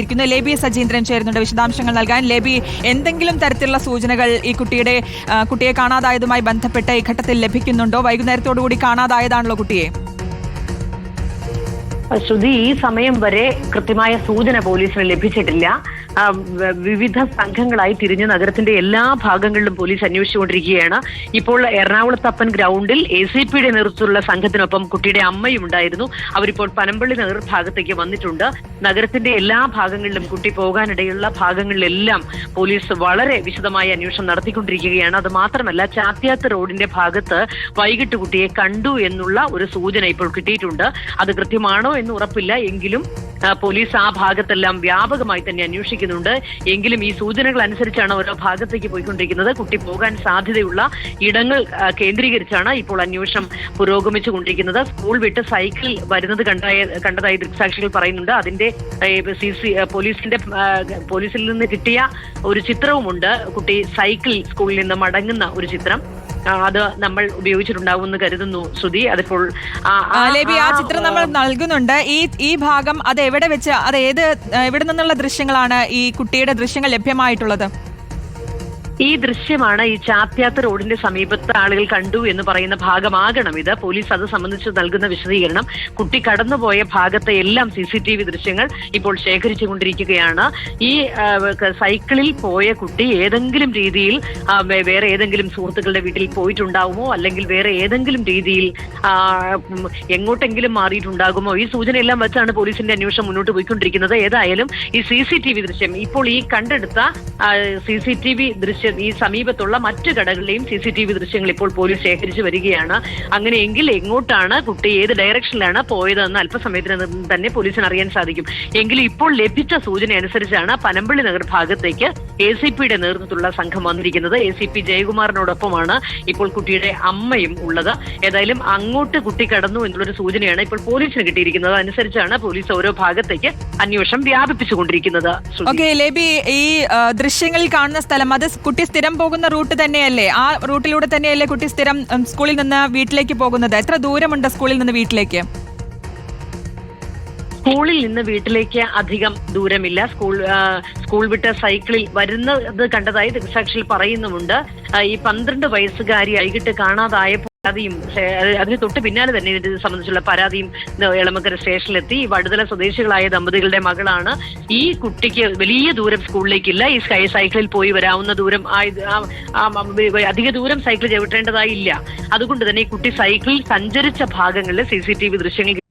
ഇരിക്കുന്നു. ലേബി സജീന്ദ്രൻ ചേരുന്നുണ്ട്. വിശദാംശങ്ങൾ നൽകാൻ ലേബി എന്തെങ്കിലും തരത്തിലുള്ള സൂചനകൾ ഈ കുട്ടിയുടെ കുട്ടിയെ കാണാതായതുമായി ബന്ധപ്പെട്ട് ഈ ഘട്ടത്തിൽ ലഭിക്കുന്നുണ്ടോ? വൈകുന്നേരത്തോടു കൂടി കാണാതായതാണല്ലോ കുട്ടിയെ. ശ്രുതി ഈ സമയം വരെ കൃത്യമായ സൂചന പോലീസിന് ലഭിച്ചിട്ടില്ല. വിവിധ സംഘങ്ങളായി തിരിഞ്ഞ് നഗരത്തിന്റെ എല്ലാ ഭാഗങ്ങളിലും പോലീസ് അന്വേഷിച്ചുകൊണ്ടിരിക്കുകയാണ്. ഇപ്പോൾ എറണാകുളത്തപ്പൻ ഗ്രൗണ്ടിൽ എ സി പിയുടെ നേതൃത്വത്തിലുള്ള സംഘത്തിനൊപ്പം കുട്ടിയുടെ അമ്മയും ഉണ്ടായിരുന്നു. അവരിപ്പോൾ പനമ്പള്ളി നഗർ ഭാഗത്തേക്ക് വന്നിട്ടുണ്ട്. നഗരത്തിന്റെ എല്ലാ ഭാഗങ്ങളിലും കുട്ടി പോകാനിടയുള്ള ഭാഗങ്ങളിലെല്ലാം പോലീസ് വളരെ വിശദമായ അന്വേഷണം നടത്തിക്കൊണ്ടിരിക്കുകയാണ്. അത് മാത്രമല്ല ചാത്യാത്ത് റോഡിന്റെ ഭാഗത്ത് വൈകിട്ട് കുട്ടിയെ കണ്ടു എന്നുള്ള ഒരു സൂചന ഇപ്പോൾ കിട്ടിയിട്ടുണ്ട്. അത് കൃത്യമാണോ എന്ന് ഉറപ്പില്ല. എങ്കിലും പോലീസ് ആ ഭാഗത്തെല്ലാം വ്യാപകമായി തന്നെ അന്വേഷിക്കുന്നുണ്ട്. എങ്കിലും ഈ സൂചനകൾ അനുസരിച്ചാണ് ഓരോ ഭാഗത്തേക്ക് പോയിക്കൊണ്ടിരിക്കുന്നത്. കുട്ടി പോകാൻ സാധ്യതയുള്ള ഇടങ്ങൾ കേന്ദ്രീകരിച്ചാണ് ഇപ്പോൾ അന്വേഷണം പുരോഗമിച്ചു കൊണ്ടിരിക്കുന്നത് സ്കൂൾ വിട്ട് സൈക്കിൾ വരുന്നത് കണ്ടായ കണ്ടതായി ദൃക്സാക്ഷികൾ പറയുന്നുണ്ട്. അതിന്റെ സി സി പോലീസിന്റെ പോലീസിൽ നിന്ന് കിട്ടിയ ഒരു ചിത്രവുമുണ്ട്. കുട്ടി സൈക്കിൾ സ്കൂളിൽ നിന്ന് മടങ്ങുന്ന ഒരു ചിത്രം. അത് നമ്മൾ ഉപയോഗിച്ചിട്ടുണ്ടാവുമെന്ന് കരുതുന്നു ശ്രുതി. അതിപ്പോൾ ആ, ലേബി ചിത്രം നമ്മൾ നൽകുന്നുണ്ട്. ഈ ഈ ഭാഗം അത് എവിടെ വെച്ച് അത് ഏത് എവിടെ നിന്നുള്ള ദൃശ്യങ്ങളാണ് ഈ കുട്ടിയുടെ ദൃശ്യങ്ങൾ ലഭ്യമായിട്ടുള്ളത്? ഈ ദൃശ്യമാണ് ഈ ചാത്യാത്ത് റോഡിന്റെ സമീപത്ത് ആളുകൾ കണ്ടു എന്ന് പറയുന്ന ഭാഗമാകണം ഇത്. പോലീസ് അത് സംബന്ധിച്ച് നൽകുന്ന വിശദീകരണം. കുട്ടി കടന്നുപോയ ഭാഗത്തെ എല്ലാം സി സി ടി വി ദൃശ്യങ്ങൾ ഇപ്പോൾ ശേഖരിച്ചുകൊണ്ടിരിക്കുകയാണ്. ഈ സൈക്കിളിൽ പോയ കുട്ടി ഏതെങ്കിലും രീതിയിൽ വേറെ ഏതെങ്കിലും സുഹൃത്തുക്കളുടെ വീട്ടിൽ പോയിട്ടുണ്ടാകുമോ അല്ലെങ്കിൽ വേറെ ഏതെങ്കിലും രീതിയിൽ എങ്ങോട്ടെങ്കിലും മാറിയിട്ടുണ്ടാകുമോ? ഈ സൂചനയെല്ലാം വെച്ചാണ് പോലീസിന്റെ അന്വേഷണം മുന്നോട്ട് പോയിക്കൊണ്ടിരിക്കുന്നത്. ഏതായാലും ഈ സി സി ടി വി ദൃശ്യം ഇപ്പോൾ ഈ കണ്ടെടുത്ത സി സി ടി വി ദൃശ്യം ഈ സമീപത്തുള്ള മറ്റു കടകളിലെയും സി സി ടി വി ദൃശ്യങ്ങൾ ഇപ്പോൾ പോലീസ് ശേഖരിച്ചു വരികയാണ്. അങ്ങനെയെങ്കിൽ എങ്ങോട്ടാണ് കുട്ടി ഏത് ഡയറക്ഷനിലാണ് പോയതെന്ന് അല്പസമയത്തിനകം തന്നെ പോലീസിന് അറിയാൻ സാധിക്കും. എങ്കിലും ഇപ്പോൾ ലഭിച്ച സൂചന അനുസരിച്ചാണ് പനമ്പള്ളി നഗർ ഭാഗത്തേക്ക് എ സി പിയുടെ നേതൃത്വത്തിലുള്ള സംഘം വന്നിരിക്കുന്നത്. എ സി പി ജയകുമാറിനോടൊപ്പമാണ് ഇപ്പോൾ കുട്ടിയുടെ അമ്മയും ഉള്ളത്. ഏതായാലും അങ്ങോട്ട് കുട്ടി കടന്നു എന്നുള്ളൊരു സൂചനയാണ് ഇപ്പോൾ പോലീസിന് കിട്ടിയിരിക്കുന്നത്. അനുസരിച്ചാണ് പോലീസ് ഓരോ ഭാഗത്തേക്ക് അന്വേഷണം വ്യാപിപ്പിച്ചുകൊണ്ടിരിക്കുന്നത്. ഈ ദൃശ്യങ്ങളിൽ കാണുന്ന സ്ഥലം അത് കുട്ടി സ്ഥിരം പോകുന്ന റൂട്ട് തന്നെയല്ലേ? ആ റൂട്ടിലൂടെ തന്നെയല്ലേ കുട്ടി സ്ഥിരം സ്കൂളിൽ നിന്ന് വീട്ടിലേക്ക് പോകുന്നത്? എത്ര ദൂരമുണ്ട് സ്കൂളിൽ നിന്ന് വീട്ടിലേക്ക്? സ്കൂളിൽ നിന്ന് വീട്ടിലേക്ക് അധികം ദൂരമില്ല. സ്കൂൾ സ്കൂൾ വിട്ട് സൈക്കിളിൽ വരുന്നത് കണ്ടതായി ദൃക്സാക്ഷിയിൽ പറയുന്നുമുണ്ട്. ഈ പന്ത്രണ്ട് വയസ്സുകാരി വൈകിട്ട് കാണാതായ പരാതിയും അതിന് തൊട്ട് പിന്നാലെ തന്നെ ഇത് സംബന്ധിച്ചുള്ള പരാതിയും എളമക്കര സ്റ്റേഷനിലെത്തി. വടുതല സ്വദേശികളായ ദമ്പതികളുടെ മകളാണ് ഈ കുട്ടിക്ക് വലിയ ദൂരം സ്കൂളിലേക്കില്ല. ഈ സ്കൈ സൈക്കിളിൽ പോയി വരാവുന്ന ദൂരം അധിക ദൂരം സൈക്കിൾ ചവിട്ടേണ്ടതായില്ല. അതുകൊണ്ട് തന്നെ ഈ കുട്ടി സൈക്കിളിൽ സഞ്ചരിച്ച ഭാഗങ്ങളിൽ സി സി ടി വി ദൃശ്യങ്ങൾ